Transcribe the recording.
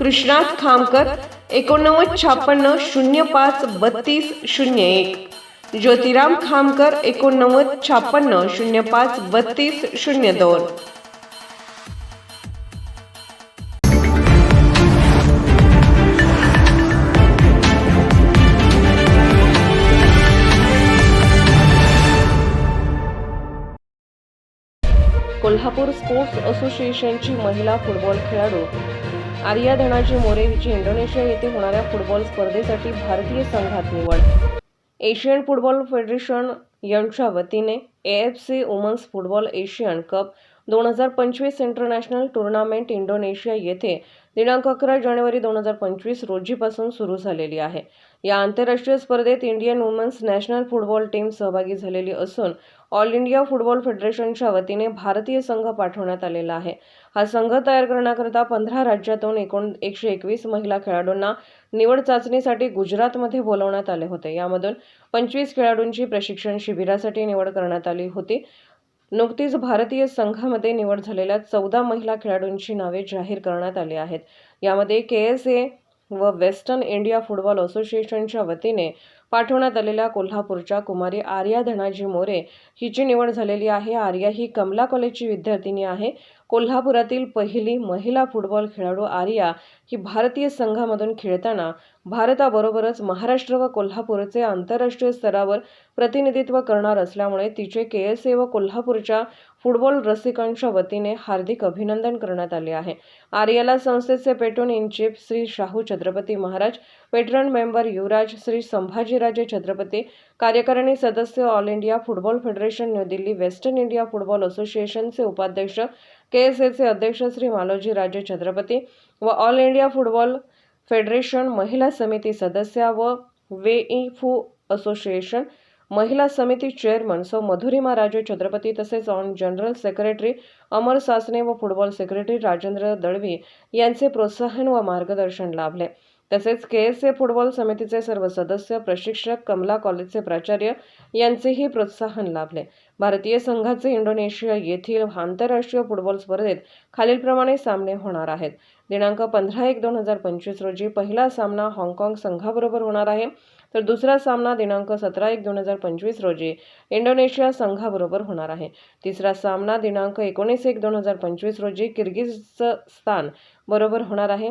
कृष्णात खामकर एकोणनव्वद छापन्न शून्य पाच बत्तीस शून्य एक. ज्योतिराम खामकर एकोणनव्वद छापन्न शून्य पाच बत्तीस शून्य दोन. कोल्हापूर स्पोर्ट्स असोसिएशनची महिला फुटबॉल खेळाडू आर्या धनाजी मोरे हिची इंडोनेशिया येथे होणाऱ्या फुटबॉल स्पर्धेसाठी भारतीय संघात निवड. एशियन फुटबॉल फेडरेशन यांच्या वतीने A F C women's football Asian cup दोन हजार पंचवीस इंटरनॅशनल टुर्नामेंट इंडोनेशिया येथे दिनांक अकरा जानेवारी दोन हजार पंचवीस रोजीपासून सुरू झालेली आहे. या आंतरराष्ट्रीय स्पर्धेत Indian women's national football team सहभागी झालेली असून ऑल इंडिया फुटबॉल फेडरेशनच्या वतीने भारतीय संघ पाठवण्यात आलेला आहे. हा संघ तयार करण्याकरता पंधरा राज्यातून एकूण एकशे एकवीस महिला खेळाडूंना निवड चाचणीसाठी गुजरातमध्ये बोलवण्यात आले होते. यामधून पंचवीस खेळाडूंची प्रशिक्षण शिबिरासाठी निवड करण्यात आली होती. नुकतीच भारतीय संघामध्ये निवड झालेल्या चौदा महिला खेळाडूंची नावे जाहीर करण्यात आली आहेत. यामध्ये के एस ए व वेस्टर्न इंडिया फुटबॉल असोसिएशनच्या वतीने पाठवण्यात आलेल्या कोल्हापूरच्या कुमारी आर्या धनाजी मोरे हिची निवड झालेली आहे. आर्या ही कमला कॉलेजची विद्यार्थिनी आहे. कोल्हापुरातील पहिली महिला फुटबॉल खेळाडू आर्या ही भारतीय संघामधून खेळताना भारताबरोबरच महाराष्ट्र व कोल्हापूरचे आंतरराष्ट्रीय स्तरावर प्रतिनिधित्व करणार असल्यामुळे तिचे के एस ए व कोल्हापूरच्या फुटबॉल रसिकांच्या वतीने हार्दिक अभिनंदन करण्यात आले आहे. आर्याला संस्थेचे patron in chief Shri Shahu Chhatrapati Maharaj veteran member Yuvraj Shri Sambhajiraje Chhatrapati कार्यकारिणी सदस्य all India football federation new Delhi western India football असोसिएशनचे उपाध्यक्ष के एस एचे अध्यक्ष श्री मालोजी राजे छत्रपती व ऑल इंडिया फुटबॉल फेडरेशन महिला समिती सदस्या व वेईफू असोसिएशन महिला समिती चेअरमन सौ मधुरिमा राजे छत्रपती तसेच on general secretary Amar Sasane व फुटबॉल सेक्रेटरी राजेंद्र दळवी यांचे प्रोत्साहन व मार्गदर्शन लाभले. तसेच के एस ए फुटबॉल समितीचे सर्व सदस्य प्रशिक्षक कमला कॉलेजचे प्राचार्य यांचेही प्रोत्साहन लाभले. भारतीय संघाचे इंडोनेशिया येथील आंतरराष्ट्रीय फुटबॉल स्पर्धेत खालीलप्रमाणे सामने होणार आहेत. दिनांक पंधरा एक दोन हजार पंचवीस रोजी पहिला सामना हाँगकाँग संघाबरोबर होणार आहे. तर दुसरा सामना दिनांक सतरा एक दोन हजार पंचवीस रोजी इंडोनेशिया संघाबरोबर होणार आहे. तिसरा सामना दिनांक एकोणीस एक दोन हजार पंचवीस रोजी किर्गिझस्तान बरोबर होणार आहे.